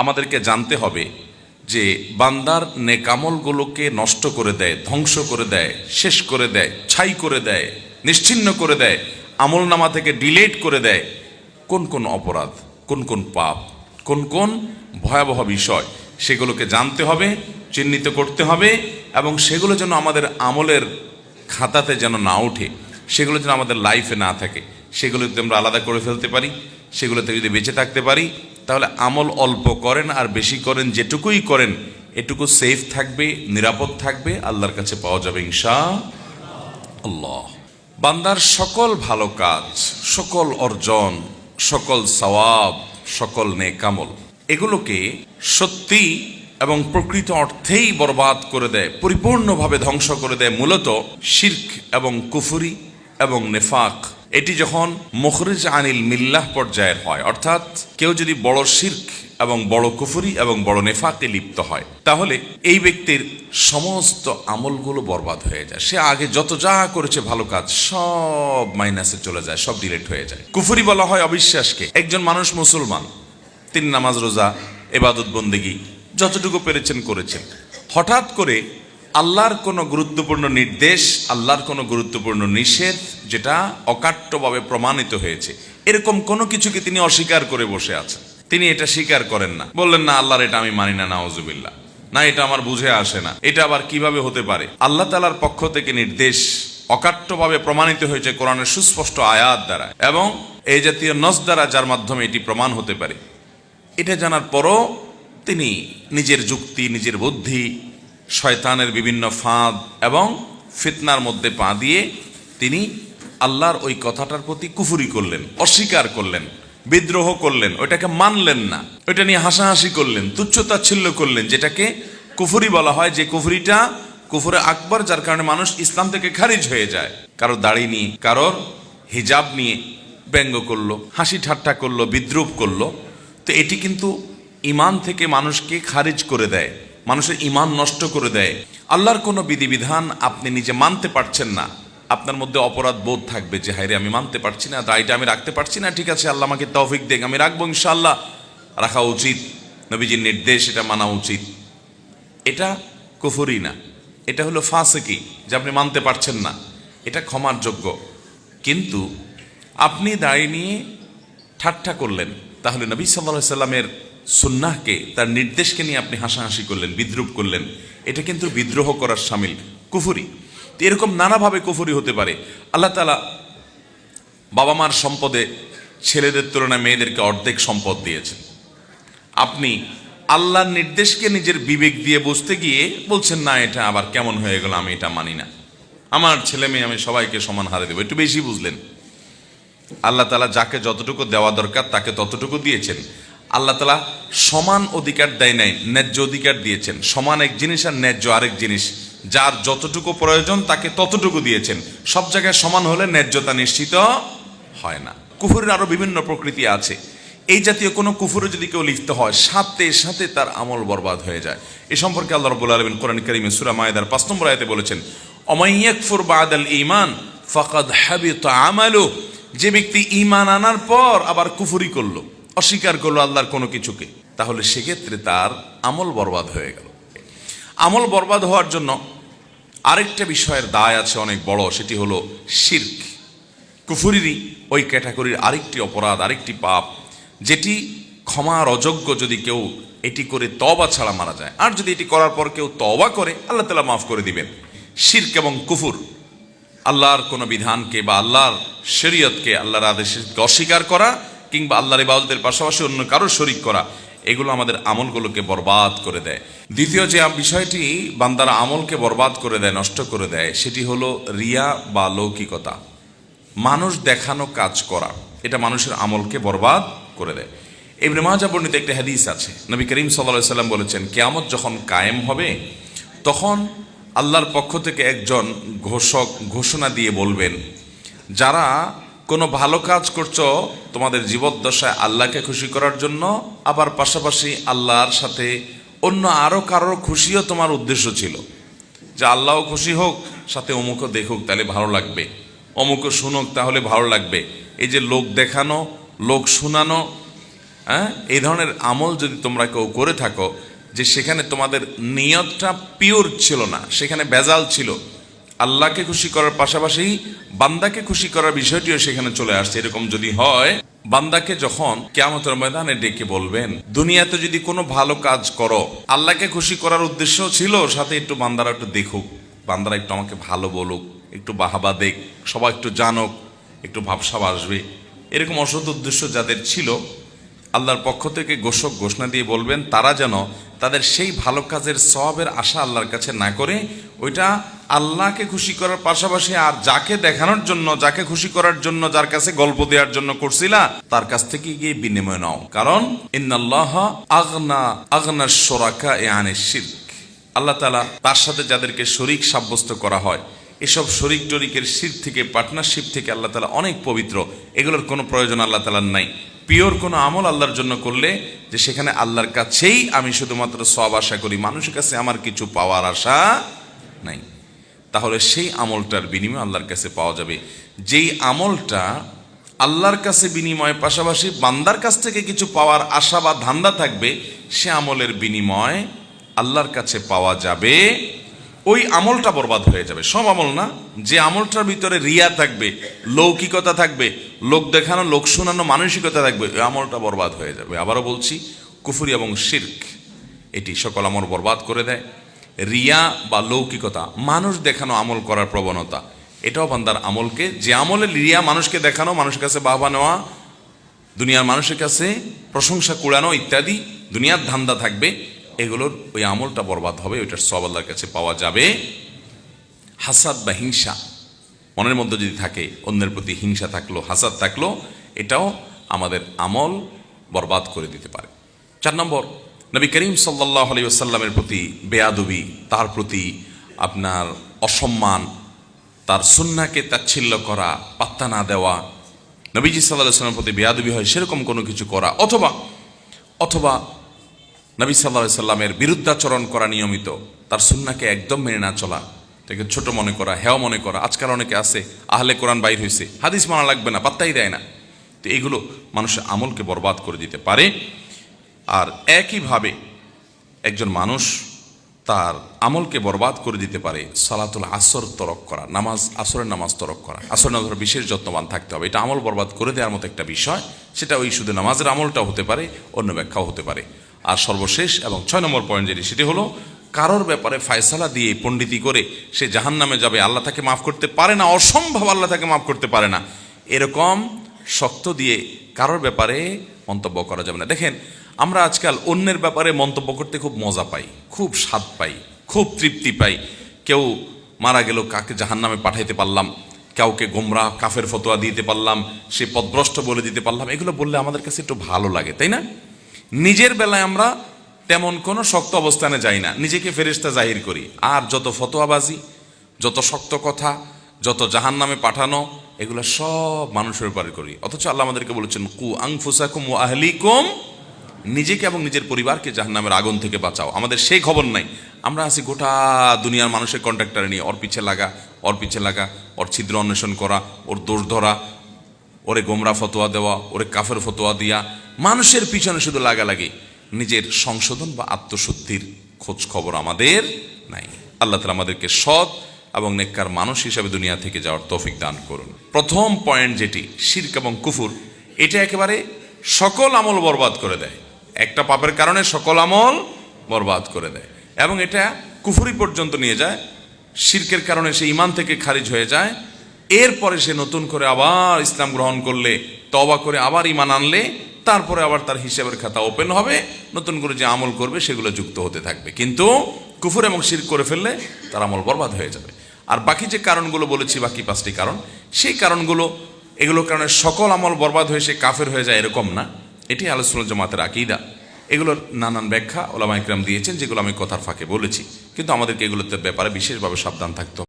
আমাদেরকে জানতে হবে যে বান্দার নেকামলগুলোকে নষ্ট করে দেয়, ধ্বংস করে দেয়, শেষ করে দেয়, ছাই করে দেয়, নিশ্চিন্ন করে দেয় আমল নামা থেকে ডিলেট করে দেয়। কোন কোন অপরাধ, কোন কোন পাপ, কোন কোন ভয়াবহ বিষয়, সেগুলোকে জানতে হবে, চিহ্নিত করতে হবে এবং সেগুলো যেন আমাদের আমলের খাতাতে যেন না ওঠে, সেগুলো যেন আমাদের লাইফে না থাকে সেগুলো যদি আমরা আলাদা করে ফেলতে পারি, সেগুলোতে যদি বেঁচে থাকতে পারি তাহলে আমল অল্প করেন আর বেশি করেন, যেটুকুই করেন, এটুকু সেফ থাকবে, নিরাপদ থাকবে, আল্লাহর কাছে পাওয়া যাবে ইনশা আল্লাহ বান্দার সকল ভালো কাজ, সকল অর্জন, সকল সওয়াব, সকল নেকামল এগুলোকে সত্যি এবং প্রকৃত অর্থেই বরবাদ করে দেয়, পরিপূর্ণভাবে ধ্বংস করে দেয়, মূলত শির্ক এবং কুফুরি এবং নেফাক। এটি যখন মুখরিজ আনিল মিল্লাহ পর্যায়ের হয়, অর্থাৎ কেউ যদি বড় শির্ক এবং বড় কুফুরি এবং বড় নেফাকে লিপ্ত হয়, তাহলে এই ব্যক্তির সমস্ত আমলগুলো বরবাদ হয়ে যায়। সে আগে যত যা করেছে ভালো কাজ, সব মাইনাসে চলে যায়, সব ডিলেট হয়ে যায়। কুফুরি বলা হয় অবিশ্বাসকে। একজন মানুষ মুসলমান, তিনি নামাজ রোজা, এবাদত বন্দেগি, যতটুকু পেরেছেন করেছেন। হঠাৎ করে আল্লাহর কোনো গুরুত্বপূর্ণ নির্দেশ, আল্লাহর কোনো গুরুত্বপূর্ণ নিষেধ যেটা অকাট্যভাবে প্রমাণিত হয়েছে। এরকম কোনো কিছুকে তিনি অস্বীকার করে বসে আছেন। তিনি এটা স্বীকার করেন না। বললেন, না, আল্লাহর এটা আমি মানি না নাওজুবিল্লাহ না, এটা আমার বুঝে আসে না। এটা আবার কীভাবে হতে পারে? আল্লাহ তালার পক্ষ থেকে নির্দেশ অকাট্যভাবে প্রমাণিত হয়েছে কোরআনের সুস্পষ্ট আয়াত দ্বারা এবং এই জাতীয় নস দ্বারা যার মাধ্যমে এটি প্রমাণ হতে পারে। এটা জানার পরও তিনি নিজের যুক্তি, নিজের বুদ্ধি শয়তানের বিভিন্ন ফাঁদ এবং ফিতনার মধ্যে পা দিয়ে তিনি আল্লাহর ওই কথাটার প্রতি কুফুরি করলেন, অস্বীকার করলেন, বিদ্রোহ করলেন, ওইটাকে মানলেন না, ওইটা নিয়ে হাসাহাসি করলেন, তুচ্ছতাচ্ছিল্য করলেন, যেটাকে কুফুরি বলা হয়, যে কুফুরিটা কুফুরে আকবর, যার কারণে মানুষ ইসলাম থেকে খারিজ হয়ে যায়। কারোর দাড়ি নিয়ে, কারোর হিজাব নিয়ে ব্যঙ্গ করল, হাসি ঠাট্টা করল, বিদ্রুপ করল, তো এটি কিন্তু ইমান থেকে মানুষকে খারিজ করে দেয়। মানুষের ইমান নষ্ট করে দেয়। আল্লাহর কোনো বিধিবিধান আপনি নিজে মানতে পারছেন না। আপনার মধ্যে অপরাধ বোধ থাকবে যে হাইরে আমি মানতে পারছি না দায়টা আমি রাখতে পারছি না, ঠিক আছে, আল্লাহ আমাকে তৌফিক দেখ আমি রাখব ইনশাল্লাহ রাখা উচিত, নবীজির নির্দেশ, এটা মানা উচিত। এটা কুফুরি না। এটা হলো ফাঁসেকি, যে আপনি মানতে পারছেন না। এটা ক্ষমার যোগ্য। কিন্তু আপনি দাঁড়িয়ে নিয়ে ঠাট্টা করলেন, তাহলে নবী সাল্লাহ সাল্লামের সুন্নাহকে, তার নির্দেশকে নিয়ে আপনি হাসাহাসি করলেন, বিদ্রুপ করলেন, এটা কিন্তু বিদ্রোহ করার সামিল, কুফুরি। তো এরকম নানাভাবে কুফুরি হতে পারে। আল্লাহ তালা বাবা মার সম্পদে ছেলেদের তুলনায় মেয়েদেরকে অর্ধেক সম্পদ দিয়েছেন। আপনি আল্লাহর নির্দেশকে নিজের বিবেক দিয়ে বুঝতে গিয়ে বলছেন, না, এটা আবার কেমন হয়ে গেল, আমি এটা মানি না। আমার ছেলে মেয়ে, আমি সবাইকে সমান হারে দেবো। একটু বেশি বুঝলেন। আল্লাহ তালা যাকে যতটুকু দেওয়া দরকার, তাকে ততটুকু দিয়েছেন। আল্লাহ তালা সমান অধিকার দেয় নাই, ন্যায্য অধিকার দিয়েছেন। সমান এক জিনিস আর ন্যায্য আরেক জিনিস। যার যতটুকু প্রয়োজন তাকে ততটুকু দিয়েছেন। সব জায়গায় সমান হলে ন্যায্যতা নিশ্চিত হয় না। কুফুরের আরও বিভিন্ন প্রকৃতি আছে। এই জাতীয় কোনো কুফুরে যদি কেউ লিপ্ত হয়, সাথে সাথে তার আমল বরবাদ হয়ে যায়। এ সম্পর্কে আল্লাহ রবুল আলমিন কোরআন করিমে সুরা মায়দার পাঁচ নম্বর আয়তে বলেছেন অমাইয়াকফুর বাদ আল ইমান ফকাদ হাবিত আমালু যে ব্যক্তি ইমান আনার পর আবার কুফুরি করল। অস্বীকার করল আল্লাহর কোনো কিছুকে, তাহলে সেক্ষেত্রে তার আমল বরবাদ হয়ে গেল। আমল বরবাদ হওয়ার জন্য আরেকটা বিষয়ের দায় আছে অনেক বড়, সেটি হলো শির্ক। কুফুরিরই ওই ক্যাটাগরির আরেকটি অপরাধ, আরেকটি পাপ, যেটি ক্ষমার অযোগ্য যদি কেউ এটি করে তবা ছাড়া মারা যায়। আর যদি এটি করার পর কেউ তবা করে, আল্লাহ তালা মাফ করে দিবেন। শির্ক এবং কুফুর, আল্লাহর কোনো বিধানকে বা আল্লাহর শরীয়তকে, আল্লাহর আদেশকে অস্বীকার করা কিংবা আল্লাহর ইবাদতের পাশাপাশি অন্য কারও শরিক করা, এগুলো আমাদের আমলগুলোকে বরবাদ করে দেয়। দ্বিতীয় যে বিষয়টি বান্দার আমলকে বরবাদ করে দেয়, নষ্ট করে দেয়, সেটি হলো রিয়া বা লৌকিকতা। মানুষ দেখানো কাজ করা, এটা মানুষের আমলকে বরবাদ করে দেয়। এমনি মাজা বর্ণিত একটা হাদিস আছে, নবী করিম সাল্লা সাল্লাম বলেছেন, কেয়ামত যখন কায়েম হবে, তখন আল্লাহর পক্ষ থেকে একজন ঘোষক ঘোষণা দিয়ে বলবেন, যারা কোনো ভালো কাজ করছ, তোমাদের জীবদ্দশায় আল্লাহকে খুশি করার জন্য, আবার পাশাপাশি আল্লাহর সাথে অন্য আরও কারোর খুশিও তোমার উদ্দেশ্য ছিল। যে আল্লাহও খুশি হোক, সাথে অমুকও দেখুক, তাহলে ভালো লাগবে। অমুকও শুনুক, তাহলে ভালো লাগবে। এই যে লোক দেখানো, লোক শোনানো হ্যাঁ এই ধরনের আমল যদি তোমরা কেউ করে থাকো, যে সেখানে তোমাদের নিয়তটা পিওর ছিল না, সেখানে বেজাল ছিল আল্লাহকে খুশি করার পাশাপাশি বান্দাকে খুশি করার বিষয়টিও সেখানে চলে আসছে। এরকম যদি হয়, বান্দাকে যখন কেয়ামতের ময়দানে ডেকে বলবেন, দুনিয়াতে যদি কোনো ভালো কাজ করো, আল্লাহকে খুশি করার উদ্দেশ্য ছিল, সাথে একটু বান্দারা একটু দেখুক, বান্দারা একটু আমাকে ভালো বলুক, একটু বাহাবা দেখ, সবাই একটু জানুক, একটু ভাবসাব আসবে। এরকম অসৎ উদ্দেশ্য যাদের ছিল আল্লাহর পক্ষ থেকে ঘোষক ঘোষণা দিয়ে বলবেন, তারা যেন তাদের সেই ভালো কাজের সবের আশা আল্লাহর কাছে না করে, ওইটা আল্লাহকে খুশি করার পাশাপাশি আর যাকে দেখানোর জন্য, যাকে খুশি করার জন্য, যার কাছে গল্প দেওয়ার জন্য করছিলা, তার কাছ থেকে গিয়ে বিনিময় নাও। কারণ, ইন্নাল্লাহ আগনা আগনা এ আল্লাহ তালা তার সাথে যাদেরকে শরিক সাব্যস্ত করা হয় এসব শরিক টরিকের শির থেকে পার্টনারশিপ থেকে আল্লাহ তালা অনেক পবিত্র। এগুলোর কোনো প্রয়োজন আল্লাহ তালার নাই। পিওর কোনো আমল আল্লাহর জন্য করলে যে সেখানে আল্লাহর কাছেই আমি শুধুমাত্র সব আশা করি। মানুষের কাছে আমার কিছু পাওয়ার আশা নাই। তাহলে সেই আমলটার বিনিময় আল্লাহর কাছে পাওয়া যাবে। যেই আমলটা আল্লাহর কাছে বিনিময়, পাশাপাশি বান্দার কাছ থেকে কিছু পাওয়ার আশা বা ধান্দা থাকবে, সে আমলের বিনিময় আল্লাহর কাছে পাওয়া যাবে ওই আমলটা বরবাদ হয়ে যাবে। সব আমল না, যে আমলটার ভিতরে রিয়া থাকবে, লৌকিকতা থাকবে, লোক দেখানো, লোক শোনানো, মানসিকতা থাকবে, ওই আমলটা বরবাদ হয়ে যাবে। আবারও বলছি, কুফুরি এবং শির্ক, এটি সকল আমল বরবাদ করে দেয়। রিয়া বা লৌকিকতা, মানুষ দেখানো, আমল করার প্রবণতা, এটাও বান্দার আমলকে, যে আমলে রিয়া মানুষকে দেখানো, মানুষের কাছে বাহবা নেওয়া, দুনিয়ার মানুষের কাছে প্রশংসা কুড়ানো ইত্যাদি, দুনিয়ার ধান্দা থাকবে। এগুলোর ওই আমলটা বরবাদ হবে, ওইটার সব আল্লাহর কাছে পাওয়া যাবে। হাসাদ বা হিংসা মনের মধ্যে যদি থাকে, অন্যের প্রতি হিংসা থাকল, হাসাদ থাকল, এটাও আমাদের আমল বরবাদ করে দিতে পারে। চার নম্বর, নবী করিম সাল্লাহ আলী আসাল্লামের প্রতি বেয়াদবি, তার প্রতি আপনার অসম্মান, তার সুন্নাকে তাচ্ছিল্য করা, পাত্তা না দেওয়া, নবীজি সাল্লাহ সাল্লামের প্রতি বেয়াদবি হয়, সেরকম কোনো কিছু করা, অথবা অথবা নবী সাল্লাহ সাল্লামের বিরুদ্ধাচরণ করা নিয়মিত। তার সুন্নাকে একদম মেনে না চলা। তাকে ছোট মনে করা, হেও মনে করা। আজকাল অনেকে আছে, আহলে কোরআন বাইর হয়েছে হাদিস মানা লাগবে না, পাত্তাই দেয় না। তো এইগুলো মানুষের আমলকে বরবাদ করে দিতে পারে। আর একইভাবে একজন মানুষ তার আমলকে বরবাদ করে দিতে পারে সালাতুল আসর তরক করা, নামাজ, আসরের নামাজ তরক করা। আসর নামাজ বিশেষ যত্নবান থাকতে হবে। এটা আমল বরবাদ করে দেওয়ার মতো একটা বিষয়। সেটা ওই শুধু নামাজের আমলটাও হতে পারে, অন্য ব্যাখ্যাও হতে পারে। আর সর্বশেষ এবং ছয় নম্বর পয়েন্ট যেটি, সেটি হলো, কারোর ব্যাপারে ফায়সালা দিয়ে পণ্ডিতি করে সে জাহান নামে যাবে, আল্লাহ তাকে মাফ করতে পারে না, অসম্ভব আল্লাহ তাকে মাফ করতে পারে না। এরকম শক্ত দিয়ে কারোর ব্যাপারে মন্তব্য করা যাবে না। দেখেন, আমরা আজকাল অন্যের ব্যাপারে মন্তব্য করতে খুব মজা পাই, খুব স্বাদ পাই, খুব তৃপ্তি পাই। কেউ মারা গেল, কাকে জাহান নামে পাঠাইতে পারলাম, কাউকে গোমরা, কাফের ফতোয়া দিতে পারলাম, সে পদভ্রষ্ট বলে দিতে পারলাম, এগুলো বললে আমাদের কাছে একটু ভালো লাগে, তাই না? নিজের বেলায় আমরা তেমন কোনো শক্ত অবস্থানে যাই না। নিজেকে ফেরেস্তা জাহির করি। আর যত ফতোয়াবাজি, যত শক্ত কথা, যত জাহান নামে পাঠানো, এগুলো সব মানুষের ব্যাপারে করি। অথচ আল্লাহ আমাদেরকে বলেছেন, কু আংফুসাকুম ও আহলিকুম নিজেকে এবং নিজের পরিবারকে জাহান্নামের আগুন থেকে বাঁচাও। আমাদের সেই খবর নাই। আমরা আছি গোটা দুনিয়ার মানুষের কন্ট্রাক্টারে নিয়ে। ওর পিছে লাগা, ওর পিছে লাগা, ওর ছিদ্র অন্বেষণ করা, ওর দোষ ধরা ওরে গোমরা ফতোয়া দেওয়া, ওরে কাফের ফতোয়া দিয়া, মানুষের পিছনে শুধু লাগালাগি। নিজের সংশোধন বা আত্মশুদ্ধির খোঁজ খবর আমাদের নাই। আল্লাহ তালা আমাদেরকে সৎ এবং নেককার মানুষ হিসাবে দুনিয়া থেকে যাওয়ার তৌফিক দান করুন। প্রথম পয়েন্ট যেটি, শির্ক এবং কুফুর, এটা একেবারে সকল আমল বরবাদ করে দেয়। একটা পাপের কারণে সকল আমল বরবাদ করে দেয়। এবং এটা কুফুরি পর্যন্ত নিয়ে যায়, শির্কের কারণে সে ইমান থেকে খারিজ হয়ে যায় এরপরে সে নতুন করে আবার ইসলাম গ্রহণ করলে তবা করে আবার ইমান আনলে, তারপরে আবার তার হিসাবের খাতা ওপেন হবে, নতুন করে যে আমল করবে সেগুলো যুক্ত হতে থাকবে। কিন্তু কুফুর এবং শির করে ফেললে তার আমল বরবাদ হয়ে যাবে। আর বাকি যে কারণগুলো বলেছি, বাকি পাঁচটি কারণ, সেই কারণগুলো, এগুলোর কারণে সকল আমল বরবাদ হয়ে সে কাফের হয়ে যায় এরকম না। এটি আলোচনা জমাতের আকিদা। এগুলোর নানান ব্যাখ্যা ওলামা ইকরাম দিয়েছেন, যেগুলো আমি কথার ফাঁকে বলেছি। কিন্তু আমাদেরকে এগুলোতে ব্যাপারে বিশেষভাবে সাবধান থাকতে